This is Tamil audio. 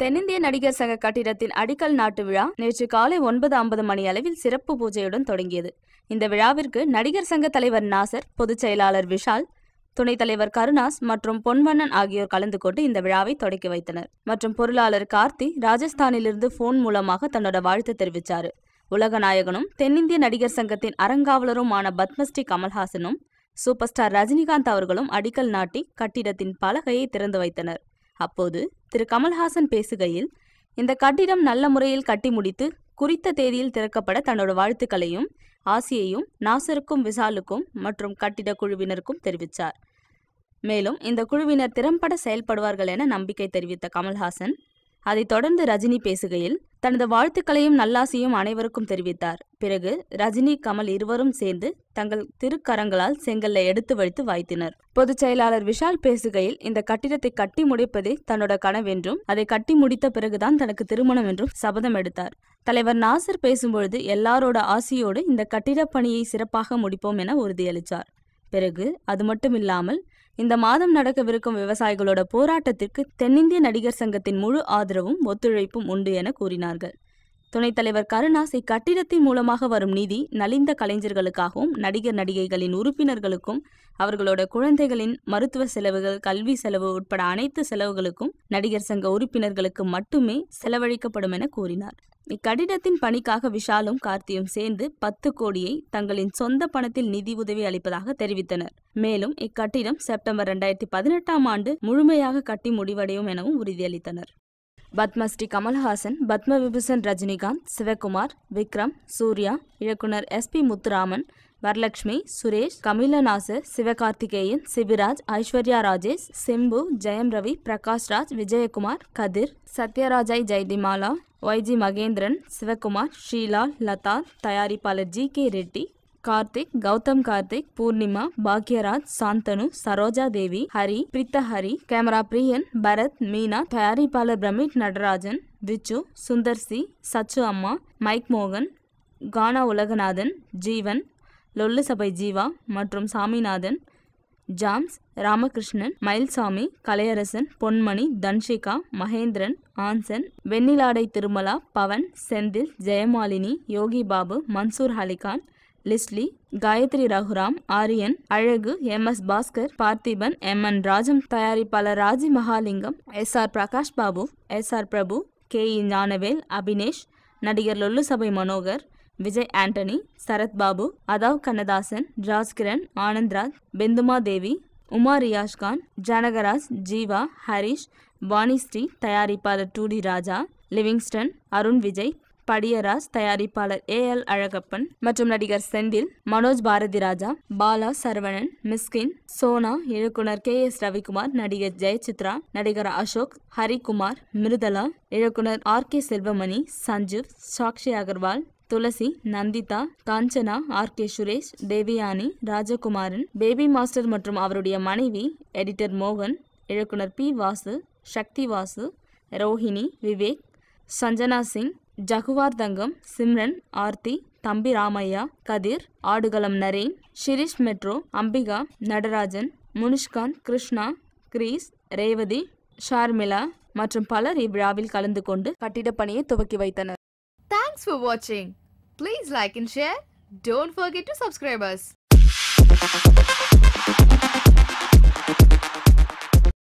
தென்னிந்திய நடிகர் சங்க கட்டிடத்தின் அடிக்கல் நாட்டு விழா நேற்று காலை ஒன்பது ஐம்பது மணி அளவில் சிறப்பு பூஜையுடன் தொடங்கியது. இந்த விழாவிற்கு நடிகர் சங்க தலைவர் நாசர் பொதுச் செயலாளர் விஷால் துணைத் தலைவர் கருணாஸ் மற்றும் பொன்வண்ணன் ஆகியோர் கலந்து கொண்டு இந்த விழாவை தொடக்கி வைத்தனர். மற்றும் பொருளாளர் கார்த்தி ராஜஸ்தானிலிருந்து போன் மூலமாக தன்னோட வாழ்த்து தெரிவித்தார் உலக நாயகனும் தென்னிந்திய நடிகர் சங்கத்தின் அறங்காவலருமான பத்மஸ்ரீ கமல்ஹாசனும் சூப்பர் ஸ்டார் ரஜினிகாந்த் அவர்களும் அடிக்கல் நாட்டி கட்டிடத்தின் பலகையை திறந்து வைத்தனர். அப்போது திரு. கமல்ஹாசன் பேசுகையில் இந்த கட்டிடம் நல்ல முறையில் கட்டி முடித்து குறித்த தேதியில் திறக்கப்பட தன்னோட வாழ்த்துக்களையும் ஆசியையும் நாசருக்கும் விசாலுக்கும் மற்றும் கட்டிட குழுவினருக்கும் தெரிவித்தார். மேலும் இந்த குழுவினர் திறம்பட செயல்படுவார்கள் என நம்பிக்கை தெரிவித்த கமல்ஹாசன் அதைத் தொடர்ந்து ரஜினி பேசுகையில் தனது வாழ்த்துக்களையும் நல்லாசியும் அனைவருக்கும் தெரிவித்தார். பிறகு ரஜினி கமல் இருவரும் சேர்ந்து தங்கள் திருக்கரங்களால் செங்கல்லை எடுத்து வைத்து வாய்த்தினர். பொதுச் செயலாளர் விஷால் பேசுகையில் இந்த கட்டிடத்தை கட்டி முடிப்பதே தன்னோட கனவென்றும் அதை கட்டி முடித்த பிறகுதான் தனக்கு திருமணம் என்றும் சபதம் எடுத்தார். தலைவர் நாசர் பேசும்பொழுது எல்லாரோட ஆசியோடு இந்த கட்டிடப் பணியை சிறப்பாக முடிப்போம் என உறுதியளித்தார் பிறகு அது மட்டும் இல்லாமல் இந்த மாதம் நடக்கவிருக்கும் விவசாயிகளோட போராட்டத்திற்கு தென்னிந்திய நடிகர் சங்கத்தின் முழு ஆதரவும் ஒத்துழைப்பும் உண்டு என கூறினார்கள். துணைத் தலைவர் கருணாஸ் இக்கட்டிடத்தின் மூலமாக வரும் நிதி நலிந்த கலைஞர்களுக்காகவும் நடிகர் நடிகைகளின் உறுப்பினர்களுக்கும் அவர்களோட குழந்தைகளின் மருத்துவ செலவுகள் கல்வி செலவு உட்பட அனைத்து செலவுகளுக்கும் நடிகர் சங்க உறுப்பினர்களுக்கு மட்டுமே செலவழிக்கப்படும் என கூறினார். இக்கட்டிடத்தின் பணிக்காக விஷாலும் கார்த்தியும் சேர்ந்து பத்து கோடியை தங்களின் சொந்த பணத்தில் நிதி உதவி அளிப்பதாக தெரிவித்தனர். மேலும் இக்கட்டிடம் செப்டம்பர் இரண்டாயிரத்தி பதினெட்டாம் ஆண்டு முழுமையாக கட்டி முடிவடையும் எனவும் உறுதியளித்தனர். பத்மஸ்ரீ கமல்ஹாசன் பத்ம விபூஷன் ரஜினிகாந்த் சிவகுமார் விக்ரம் சூர்யா இயக்குனர் எஸ் பி முத்துராமன் வரலட்சுமி சுரேஷ் கமிலநாசர் சிவகார்த்திகேயன் சிவிராஜ் ஐஸ்வர்யா ராஜேஷ் சிம்பு ஜெயம் ரவி பிரகாஷ் ராஜ் விஜயகுமார் கதிர் சத்யராஜாய் ஜெய்திமாலா ஒய்ஜி மகேந்திரன் சிவகுமார் ஷீலா லதா தயாரிப்பாளர் ஜி கே ரெட்டி கார்த்திக் கௌதம் கார்த்திக் பூர்ணிமா பாக்யராஜ் சாந்தனு சரோஜா தேவி ஹரி பிரித்த ஹரி கேமரா பிரியன் பரத் மீனா தயாரிப்பாளர் பிரமிட் நடராஜன் விச்சு சுந்தர் சி சச்சு அம்மா மைக் மோகன் கானா உலகநாதன் ஜீவன் லொல்லு சபை ஜீவா மற்றும் Saminathan James Ramakrishnan Mayilsamy Kalaiyarasan Ponmani Dhanshika Mahendran Anson வெண்ணிலாடை Tirumala Pawan Senthil Jayamalini Yogi Babu Mansoor Alikhan Leslie Gayathri Raghuram Aryan Azhagu M S Bhaskar Parthiban M N Rajam தயாரிப்பாளர் Raji Mahalingam S R Prakash Babu S R Prabhu K E Gnanavel Abinesh நடிகர் லொல்லு சபை மனோகர் விஜய் ஆண்டனி சரத் பாபு அதாவ் கண்ணதாசன் ராஜ்கிரண் ஆனந்த்ராஜ் பெந்துமா தேவி உமா ரியாஷ்கான் ஜனகராஜ் ஜீவா ஹரிஷ் வாணிஸ்ரீ தயாரிப்பாளர் டூடி ராஜா லிவிங்ஸ்டன் அருண் விஜய் படியராஜ் தயாரிப்பாளர் ஏ எல் அழகப்பன் மற்றும் நடிகர் செந்தில் மனோஜ் பாரதி ராஜா பாலா சரவணன் மிஸ்கின் சோனா இயக்குனர் கே எஸ் ரவிக்குமார் நடிகர் ஜெயசித்ரா நடிகர் அசோக் ஹரிகுமார் மிருதலா இயக்குனர் R K Selvamani Sanjeev Sakshi Agarwal Thulasi Nandhitha Kanchana R K Suresh Devayani Rajakumaran baby master மற்றும் அவருடைய மனைவி எடிட்டர் மோகன் இயக்குனர் P Vasu Sakthi Vasu Rohini Vivek Sanjana Singh Jaguar Thangam Simran Aarthi Thambi Ramaiah Kathir Aadukalam Naren Shirish Metro Ambika Natarajan Munishkanth Krishna Krish Revathi Sharmila மற்றும் பலர் இவ்விழாவில் கலந்து கொண்டு கட்டிடப்பணியை துவக்கி வைத்தனர். தேங்க்ஸ் ஃபார் வாட்சிங் please like and share don't forget to subscribe.